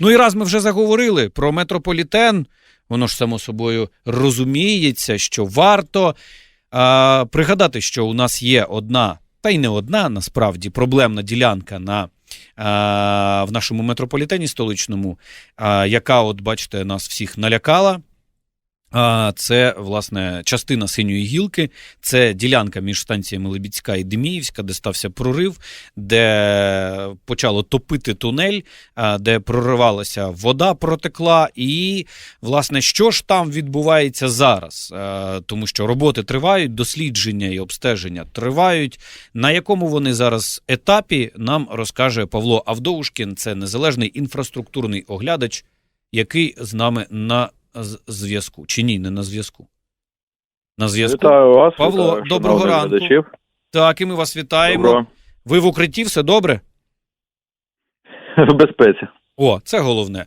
Ну і раз ми вже заговорили про метрополітен, воно ж само собою розуміється, що варто а, пригадати, що у нас є одна, та й не одна насправді проблемна ділянка на. В нашому метрополітені столичному, яка, от бачите, нас всіх налякала. Це, власне, частина синьої гілки, це ділянка між станціями Лебідська і Деміївська, де стався прорив, де почало топити тунель, де проривалася вода, протекла. І, власне, що ж там відбувається зараз? Тому що роботи тривають, дослідження і обстеження тривають. На якому вони зараз етапі, нам розкаже Павло Авдоушкін, це незалежний інфраструктурний оглядач, який з нами на зв'язку. Чи ні, не на зв'язку? На зв'язку. Вітаю вас. Павло, вітаю, доброго ранку. глядачів. Так, і ми вас вітаємо. Доброго. Ви в укритті, все добре? В безпеці. О, це головне.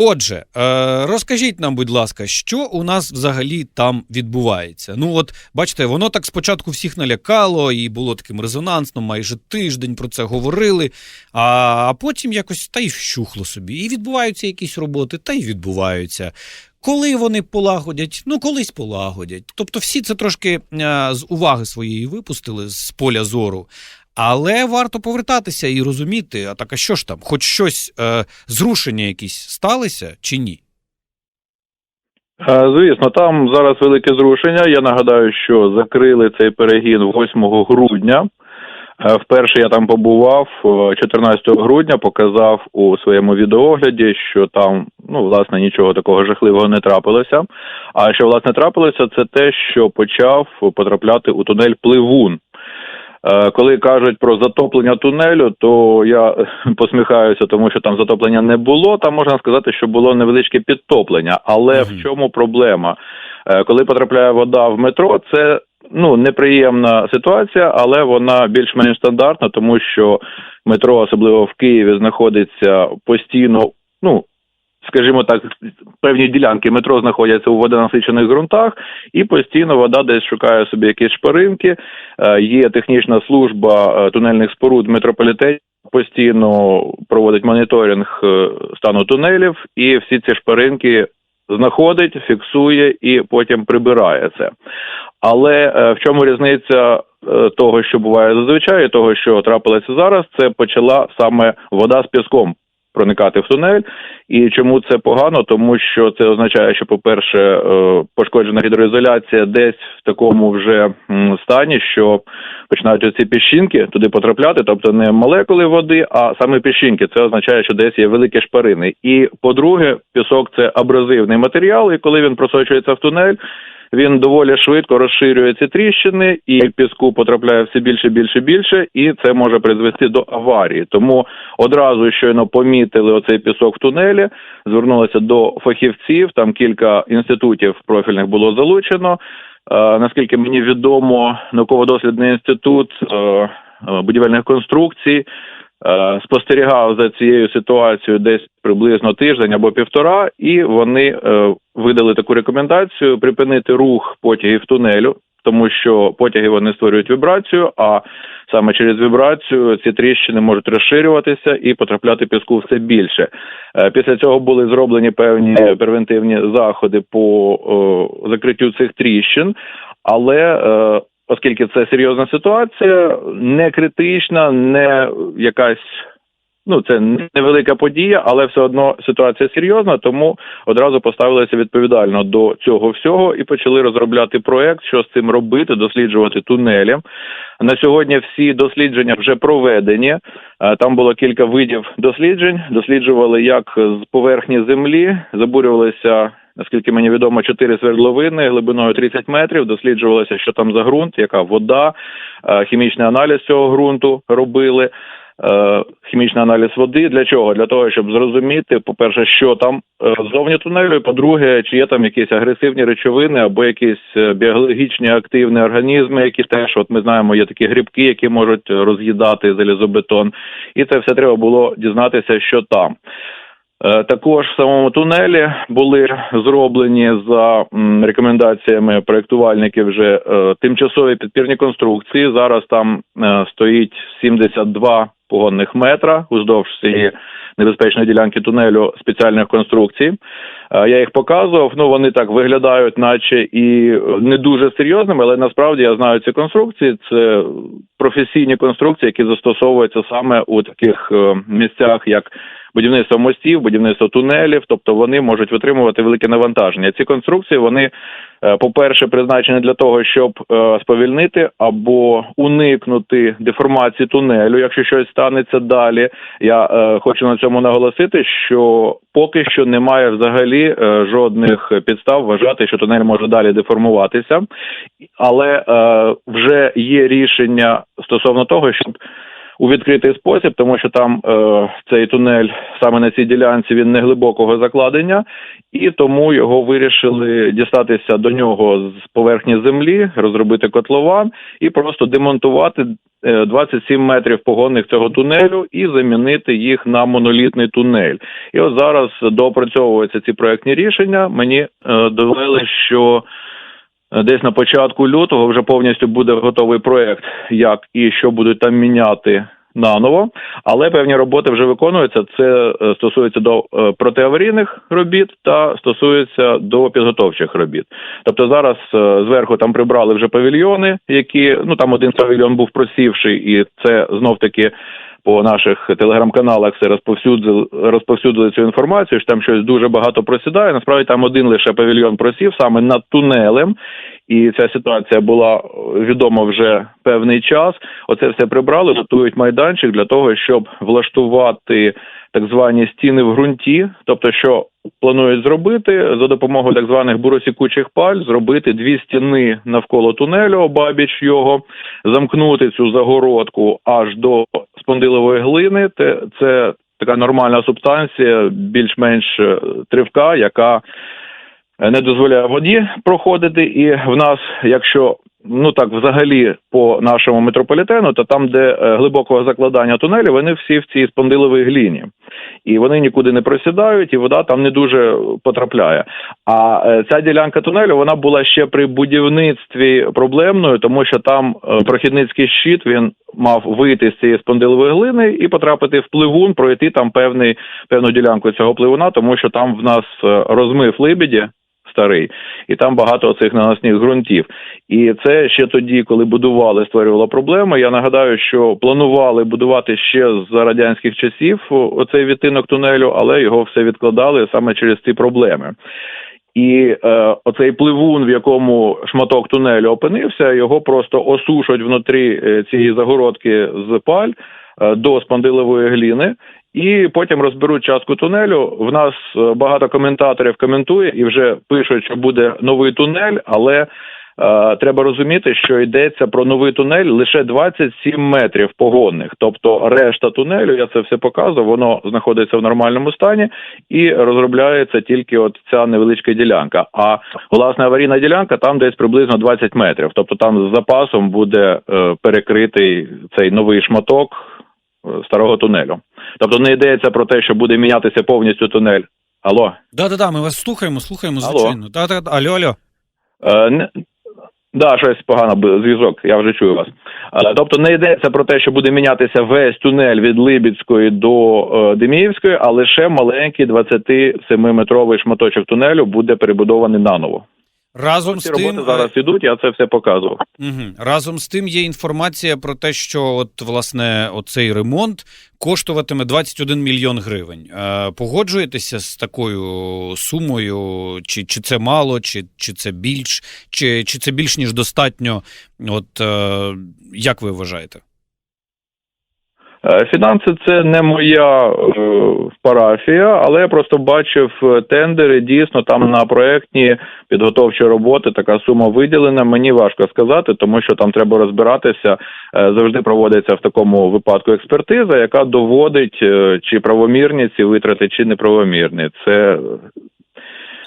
Отже, е, розкажіть нам, будь ласка, що у нас взагалі там відбувається? Ну, от бачите, воно так спочатку всіх налякало і було таким резонансним, майже тиждень про це говорили, а, потім якось та й вщухло собі. І відбуваються якісь роботи, та й відбуваються. Коли вони полагодять, ну колись полагодять. Тобто, всі це трошки е, з уваги своєї випустили з поля зору. Але варто повертатися і розуміти, а так а що ж там, хоч щось е, зрушення якісь сталися чи ні? Е, Звісно, там зараз велике зрушення. Я нагадаю, що закрили цей перегін 8 грудня. Е, Вперше я там побував е, 14 грудня, показав у своєму відеоогляді, що там ну власне нічого такого жахливого не трапилося. А що власне трапилося, це те, що почав потрапляти у тунель пливун. Е, Коли кажуть про затоплення тунелю, то я е, посміхаюся, тому що там затоплення не було. Там можна сказати, що було невеличке підтоплення. Але Мгм. в чому проблема? Е, Коли потрапляє вода в метро, це ну неприємна ситуація, але вона більш-менш стандартна, тому що метро, особливо в Києві, знаходиться постійно. Ну скажімо так, певні ділянки метро знаходяться у водонасичених ґрунтах, і постійно вода десь шукає собі якісь шпаринки. Е, Є технічна служба е, тунельних споруд метрополітені. Постійно проводить моніторинг е, стану тунелів, і всі ці шпаринки знаходить, фіксує і потім прибирає це. Але в чому різниця того, що буває зазвичай, і того, що трапилося зараз, це почала саме вода з піском проникати в тунель. І чому це погано? Тому що це означає, що, по-перше, е, пошкоджена гідроізоляція десь в такому вже стані, що починають оці піщинки туди потрапляти, тобто не молекули води, а саме піщинки. Це означає, що десь є великі шпарини. І по-друге, пісок це абразивний матеріал, і коли він просочується в тунель. Він доволі швидко розширює ці тріщини, і піску потрапляє все більше, більше, більше, і це може призвести до аварії. Тому одразу щойно помітили оцей пісок в тунелі, звернулися до фахівців. Там кілька інститутів профільних було залучено. Е, наскільки мені відомо, науково-дослідний інститут е, е, будівельних конструкцій спостерігав за цією ситуацією десь приблизно тиждень або півтора, і вони е, видали таку рекомендацію припинити рух потягів тунелю, тому що потяги вони створюють вібрацію, а саме через вібрацію ці тріщини можуть розширюватися і потрапляти піску все більше. Е, Після цього були зроблені певні превентивні заходи по е, закриттю цих тріщин, але е, оскільки це серйозна ситуація, не критична, не якась. Ну, це невелика подія, але все одно ситуація серйозна, тому одразу поставилися відповідально до цього всього і почали розробляти проект, що з цим робити, досліджувати тунелі. На сьогодні всі дослідження вже проведені. Е, Там було кілька видів досліджень. Досліджували як з поверхні землі, забурювалися. Наскільки мені відомо, чотири свердловини глибиною 30 метрів. Досліджувалося, що там за ґрунт, яка вода, е, хімічний аналіз цього ґрунту робили. е, Хімічний аналіз води для чого? Для того, щоб зрозуміти, по-перше, що там е, ззовні тунелю, і по-друге, чи є там якісь агресивні речовини або якісь біологічні активні організми, які теж, от ми знаємо, є такі грибки, які можуть роз'їдати залізобетон, і це все треба було дізнатися, що там. Е, Також в самому тунелі були зроблені за рекомендаціями проєктувальників вже е, тимчасові підпірні конструкції. Зараз там е, стоїть 72 погонних метра уздовж цієї небезпечної ділянки тунелю спеціальних конструкцій. Я їх показував. Ну вони так виглядають, наче і не дуже серйозними, але насправді я знаю ці конструкції. Це професійні конструкції, які застосовуються саме у таких місцях, як будівництво мостів, будівництво тунелів, тобто вони можуть витримувати велике навантаження. Ці конструкції вони, е, по-перше, призначені для того, щоб е, сповільнити або уникнути деформації тунелю, якщо щось станеться далі. Я е, хочу на цьому наголосити, що поки що немає взагалі жодних підстав вважати, що тунель може далі деформуватися, але вже є рішення стосовно того, щоб у відкритий спосіб, тому що там е, цей тунель саме на цій ділянці він не глибокого закладення, і тому його вирішили дістатися до нього з поверхні землі, розробити котлован і просто демонтувати е, 27 метрів погонних цього тунелю і замінити їх на монолітний тунель. І от зараз доопрацьовуються ці проектні рішення. Мені е, довели, що Е, Десь на початку лютого вже повністю буде готовий проект, як і що будуть там міняти наново, але певні роботи вже виконуються. Це е, стосується до е, протиаварійних робіт та стосується до підготовчих робіт. Тобто зараз е, зверху там прибрали вже павільйони, які ну там один павільйон був просівший, і це знов таки. По наших телеграм-каналах все розповсюдили, розповсюдили цю інформацію, що там щось дуже багато просідає. Насправді там один лише павільйон просів саме над тунелем, і ця ситуація була е, відома вже певний час. Оце все прибрали, готують майданчик для того, щоб влаштувати так звані стіни в ґрунті, тобто, що планують зробити за допомогою так званих буросікучих паль, зробити дві стіни навколо тунелю, обабіч його, замкнути цю загородку аж до спондилової глини. Це така нормальна субстанція, більш-менш е, тривка, яка е, не дозволяє воді проходити. І в нас, якщо ну так взагалі по нашому метрополітену, то там, де е, глибокого закладання тунелю, вони всі в цій спондиловій гліні. І вони нікуди не просідають, і вода там не дуже потрапляє. А е, ця ділянка тунелю вона була ще при будівництві проблемною, тому що там е, прохідницький щит він мав вийти з цієї спондилової глини і потрапити в пливун, пройти там певний певну ділянку цього пливуна, тому що там в нас розмив либіді. Старий, і там багато цих наносних ґрунтів. І це ще тоді, коли будували, створювало проблеми. Я нагадаю, що планували будувати ще за радянських часів оцей відтинок тунелю, але його все відкладали саме через ці проблеми. І е, оцей пливун, в якому шматок тунелю опинився, його просто осушать внутрі е, цієї загородки з паль е, до спондилової гліни. І потім розберуть частку тунелю. В нас е, багато коментаторів коментує і вже пишуть, що буде новий тунель, але е, треба розуміти, що йдеться про новий тунель лише 27 метрів погонних. Тобто решта тунелю, я це все показував, воно знаходиться в нормальному стані і розробляється тільки от ця невеличка ділянка. А власне аварійна ділянка там десь приблизно 20 метрів. Тобто там з запасом буде е, перекритий цей новий шматок старого тунелю. Тобто не йдеться про те, що буде мінятися повністю тунель. Алло. Да, да, да, ми вас слухаємо, слухаємо, Алло. звичайно. Да, да, да. Алло, алло. Е, не... Да, щось погано зв'язок, я вже чую вас. Е, тобто не йдеться про те, що буде мінятися весь тунель від Либідської до е, Деміївської, а лише маленький 27-метровий шматочок тунелю буде перебудований наново. Разом з тим, роботи зараз ідуть, я це все показував. Угу. Разом з тим є інформація про те, що от власне оцей ремонт коштуватиме 21 мільйон гривень. Е, погоджуєтеся з такою сумою? Чи, чи це мало, чи, чи це більш, чи, чи це більш ніж достатньо? От е, як ви вважаєте? Е, Фінанси це не моя е, парафія, але я просто бачив е, тендери. Дійсно, там на проектні підготовчі роботи така сума виділена. Мені важко сказати, тому що там треба розбиратися. Завжди проводиться в такому випадку експертиза, яка доводить, чи правомірні ці витрати, чи неправомірні. Це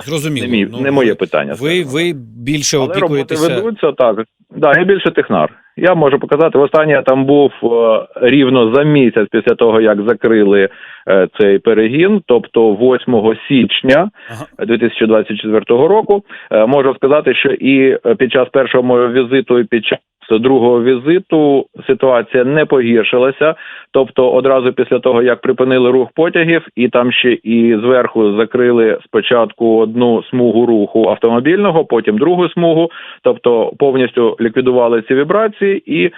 Зрозуміло. Не, мій, Ну, не моє питання. Ви, ви більше Але роботи ведуться так. Да, я більше технар. Я можу показати. Востаннє я там був е, рівно за місяць після того, як закрили е, цей перегін, тобто 8 січня Ага. 2024 року. Е, можу сказати, що і під час першого мого візиту, і під час другого візиту ситуація не погіршилася. Тобто, одразу після того, як припинили рух потягів, і там ще і зверху закрили спочатку одну смугу руху автомобільного, потім другу смугу, тобто повністю ліквідували ці вібрації і.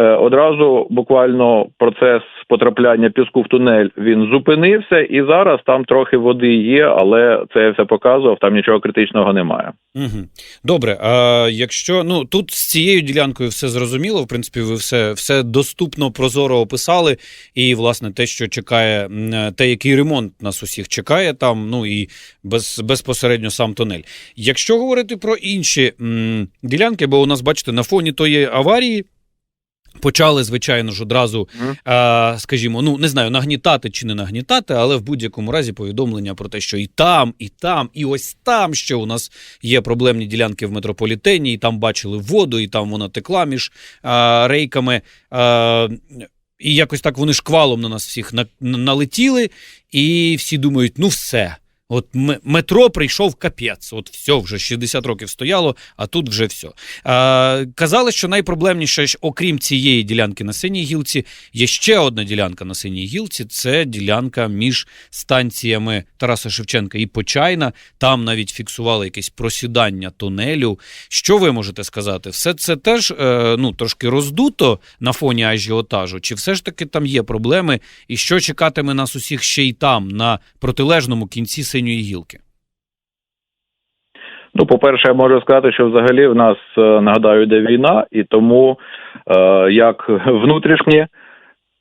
Е, Одразу буквально процес потрапляння піску в тунель він зупинився, і зараз там трохи води є, але це я все показував. Там нічого критичного немає. Угу. Добре, а якщо ну тут з цією ділянкою все зрозуміло, в принципі, ви все, все доступно, прозоро описали. І, власне, те, що чекає, те, який ремонт нас усіх чекає там, ну і без, безпосередньо сам тунель. Якщо говорити про інші м, ділянки, бо у нас, бачите, на фоні тої аварії. Почали, звичайно ж, одразу, а, скажімо, ну не знаю, нагнітати чи не нагнітати, але в будь-якому разі повідомлення про те, що і там, і там, і ось там ще у нас є проблемні ділянки в метрополітені, і там бачили воду, і там вона текла між а, рейками. А, і якось так вони шквалом на нас всіх на- налетіли, і всі думають, ну все. От метро прийшов капець. От все, вже 60 років стояло, а тут вже все. А, казали, що найпроблемніше, окрім цієї ділянки на синій гілці, є ще одна ділянка на синій гілці. Це ділянка між станціями Тараса Шевченка і Почайна. Там навіть фіксували якесь просідання тунелю. Що ви можете сказати? Все це теж е, ну, трошки роздуто на фоні ажіотажу? Чи все ж таки там є проблеми? І що чекатиме нас усіх ще й там, на протилежному кінці синьої гілки? Ну, по-перше, я можу сказати, що взагалі в нас е, нагадаю, йде війна, і тому е, як внутрішні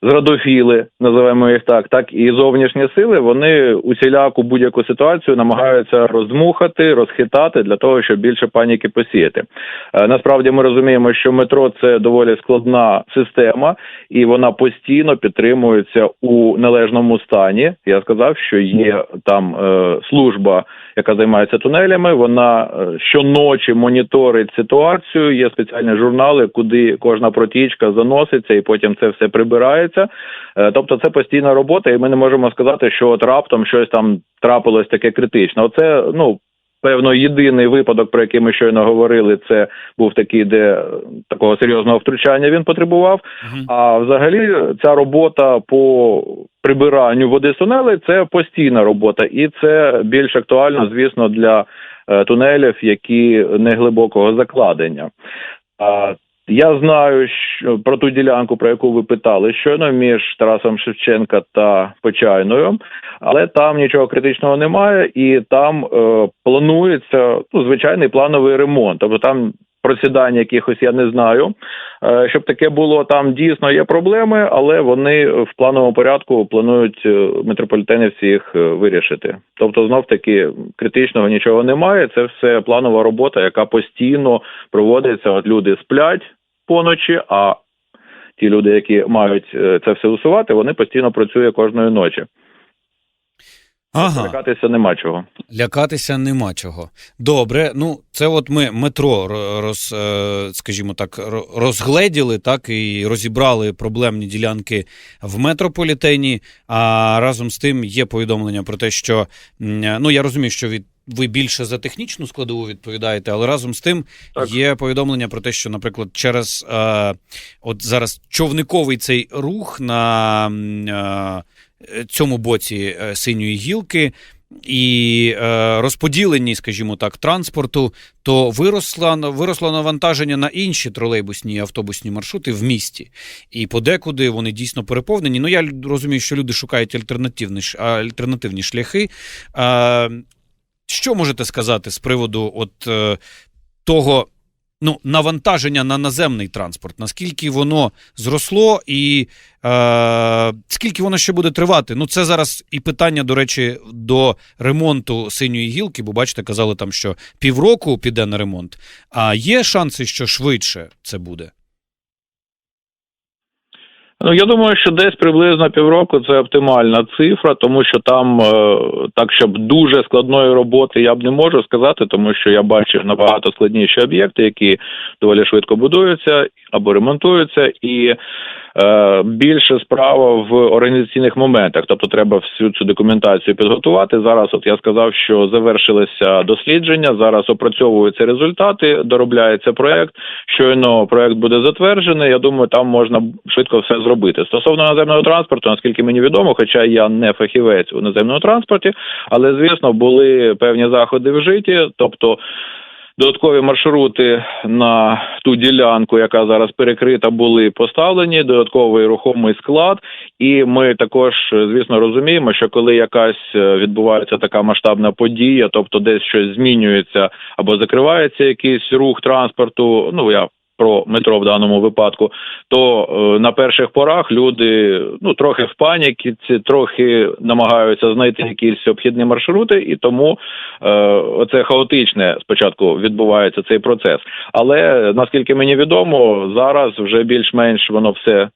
зрадофіли, називаємо їх так, так і зовнішні сили, вони усіляку будь-яку ситуацію намагаються роздмухати, розхитати для того, щоб більше паніки посіяти. Е, насправді ми розуміємо, що метро це доволі складна система, і вона постійно підтримується у належному стані. Я сказав, що є там е, служба яка займається тунелями. Вона е, щоночі моніторить ситуацію. Є спеціальні журнали, куди кожна протічка заноситься, і потім це все прибирається. Е, Тобто, це постійна робота, і ми не можемо сказати, що от раптом щось там трапилось таке критичне. Оце ну. Певно, єдиний випадок, про який ми щойно говорили, це був такий, де е, такого серйозного втручання він потребував. Мгм. А взагалі ця робота по прибиранню води з тунелей це постійна робота, і це більш актуально, звісно, для е, тунелів, які не глибокого закладення. Я знаю що, про ту ділянку, про яку ви питали, щойно між Тарасом Шевченка та Почайною, але там нічого критичного немає, і там е, планується ну, звичайний плановий ремонт. Тобто там просідання якихось я не знаю. Е, Щоб таке було, там дійсно є проблеми, але вони в плановому порядку планують е, метрополітени всі їх е, вирішити. Тобто, знов таки критичного нічого немає. Це все планова робота, яка постійно проводиться. От люди сплять поночі, а ті люди, які мають е, це все усувати, вони постійно працюють кожної ночі. Ага. Лякатися нема чого. Лякатися нема чого. Добре, ну це от ми метро роз, е, скажімо так, розгледіли, так і розібрали проблемні ділянки в метрополітені. А разом з тим є повідомлення про те, що ну я розумію, що від. Ви більше за технічну складову відповідаєте, але разом з тим Так. є повідомлення про те, що, наприклад, через е, от зараз човниковий цей рух на е, цьому боці е, синьої гілки і е, розподілені, скажімо так, транспорту, то виросло, виросло навантаження на інші тролейбусні і автобусні маршрути в місті. І подекуди вони дійсно переповнені. Ну, я розумію, що люди шукають альтернативні, альтернативні шляхи. Е, що можете сказати з приводу от, е, того ну, навантаження на наземний транспорт? Наскільки воно зросло і е, скільки воно ще буде тривати? Ну, це зараз і питання, до речі, до ремонту синьої гілки, бо бачите, казали там, що півроку піде на ремонт. А є шанси, що швидше це буде? Ну, я думаю, що десь приблизно півроку це оптимальна цифра, тому що там е, так, щоб дуже складної роботи я б не можу сказати, тому що я бачив набагато складніші об'єкти, які доволі швидко будуються або ремонтуються, і більше справа в організаційних моментах. Тобто треба всю цю документацію підготувати. Зараз, от я сказав, що завершилися дослідження. Зараз опрацьовуються результати, доробляється проект. Щойно проект буде затверджений. Я думаю, там можна швидко все зробити. Стосовно наземного транспорту, наскільки мені відомо, хоча я не фахівець у наземному транспорті, але звісно були певні заходи вжиті, тобто. Додаткові маршрути на ту ділянку, яка зараз перекрита, були поставлені. Додатковий рухомий склад. І ми також, звісно, розуміємо, що коли якась е, відбувається така масштабна подія, тобто десь щось змінюється або закривається якийсь рух транспорту. Ну я про метро в даному випадку, то е, на перших порах люди ну трохи в паніці, трохи намагаються знайти якісь обхідні маршрути, і тому е, оце хаотичне спочатку відбувається цей процес. Але наскільки мені відомо, зараз вже більш-менш воно все.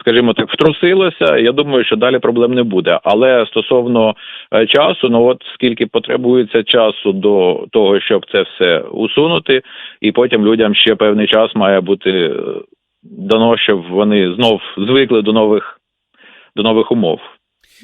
Скажімо так, втрусилося. Я думаю, що далі проблем не буде. Але стосовно е, часу, ну от скільки потребується часу до того, щоб це все усунути, і потім людям ще певний час має бути е, дано, щоб вони знов звикли до нових до нових умов.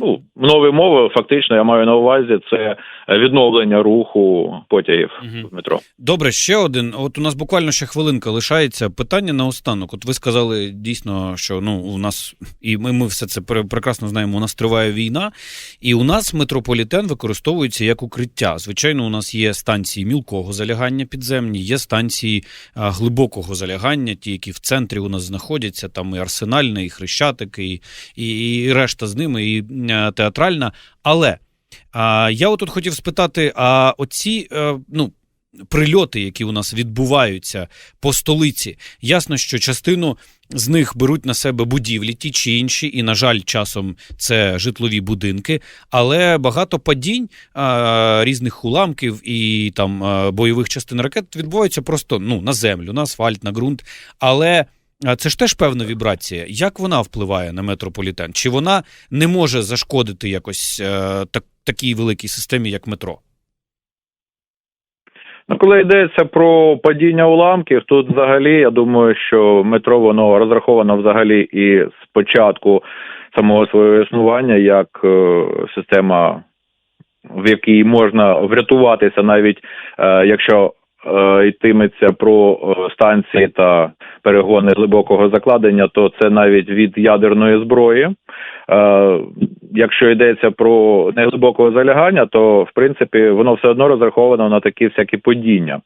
Ну, нові умови, фактично, я маю на увазі це відновлення руху потягів Мгм. в метро. Добре, ще один. От у нас буквально ще хвилинка лишається. Питання на останок. От ви сказали дійсно, що ну у нас і ми, ми все це пре- прекрасно знаємо. У нас триває війна, і у нас метрополітен використовується як укриття. Звичайно, у нас є станції мілкого залягання підземні, є станції а, глибокого залягання, ті, які в центрі у нас знаходяться. Там і арсенальна, і хрещатики, і, і, і решта з ними, і театральна. Але а, я отут хотів спитати: а оці е, ну. Прильоти, які у нас відбуваються по столиці, ясно, що частину з них беруть на себе будівлі, ті чи інші, і, на жаль, часом це житлові будинки, але багато падінь а, різних уламків і там а, бойових частин ракет відбуваються просто ну, на землю, на асфальт, на ґрунт. Але це ж теж певна вібрація. Як вона впливає на метрополітен? Чи вона не може зашкодити якось е, так, такій великій системі, як метро? Ну, коли йдеться про падіння уламків, тут взагалі я думаю, що метро воно розраховано взагалі і з початку самого свого існування як е, система, в якій можна врятуватися, навіть е, якщо йтиметься про е, станції та перегони глибокого закладення, то це навіть від ядерної зброї. Е, якщо йдеться про неглибокого залягання, то в принципі воно все одно розраховано на такі всякі падіння.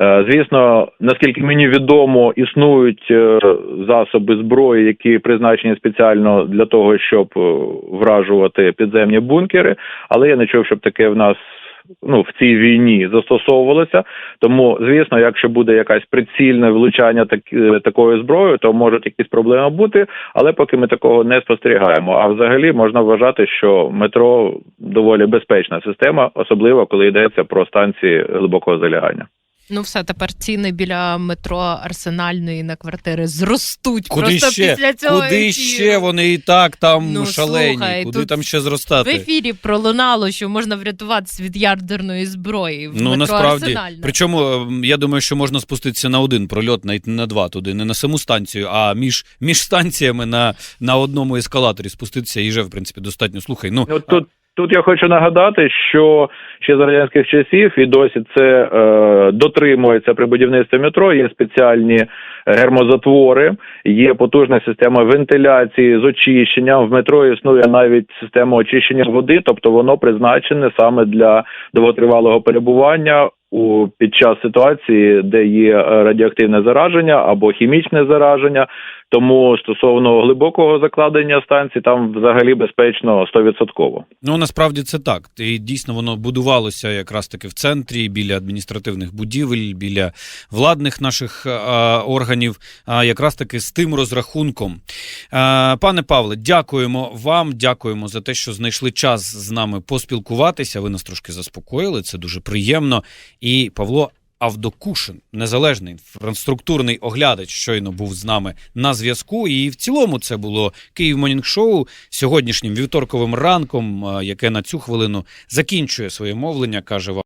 Е, Звісно, наскільки мені відомо, існують е, засоби зброї, які призначені спеціально для того, щоб е, вражувати підземні бункери, але я не чув, щоб таке в нас ну в цій війні застосовувалося. Тому, звісно, якщо буде якась прицільне влучання так, е, такою зброєю, то можуть якісь проблеми бути, але поки ми такого не спостерігаємо. А взагалі можна вважати, що метро доволі безпечна система, особливо коли йдеться про станції глибокого залягання. Ну, все, тепер ціни біля метро арсенальної на квартири зростуть. Куди просто ще? після цього Куди ефіру. ще вони і так там Ну, шалені? слухай, Куди тут там ще зростати? В ефірі пролунало, що можна врятуватися від ядерної зброї. В Ну метро насправді, Арсенальна. причому ем, я думаю, що можна спуститися на один прольот, навіть не на два туди, не на саму станцію, а між, між станціями на, на одному ескалаторі спуститися і вже, в принципі, достатньо. Слухай, ну Ну тут тут я хочу нагадати, що ще з радянських часів і досі це е, дотримується при будівництві метро. Є спеціальні гермозатвори, є потужна система вентиляції з очищенням. В метро існує навіть система очищення води, тобто воно призначене саме для довготривалого перебування. У під час ситуації, де є е, радіоактивне зараження або хімічне зараження, тому стосовно глибокого закладення станції, там взагалі безпечно 100%. Ну насправді це так. І дійсно воно будувалося якраз таки в центрі, біля адміністративних будівель, біля владних наших а, органів, а якраз таки з тим розрахунком. А, пане Павле, дякуємо вам, дякуємо за те, що знайшли час з нами поспілкуватися. Ви нас трошки заспокоїли. Це дуже приємно. І Павло Авдокушин, незалежний інфраструктурний оглядач, щойно був з нами на зв'язку. І в цілому це було Київ Монінг Шоу сьогоднішнім вівторковим ранком, е, яке на цю хвилину закінчує своє мовлення, каже вам.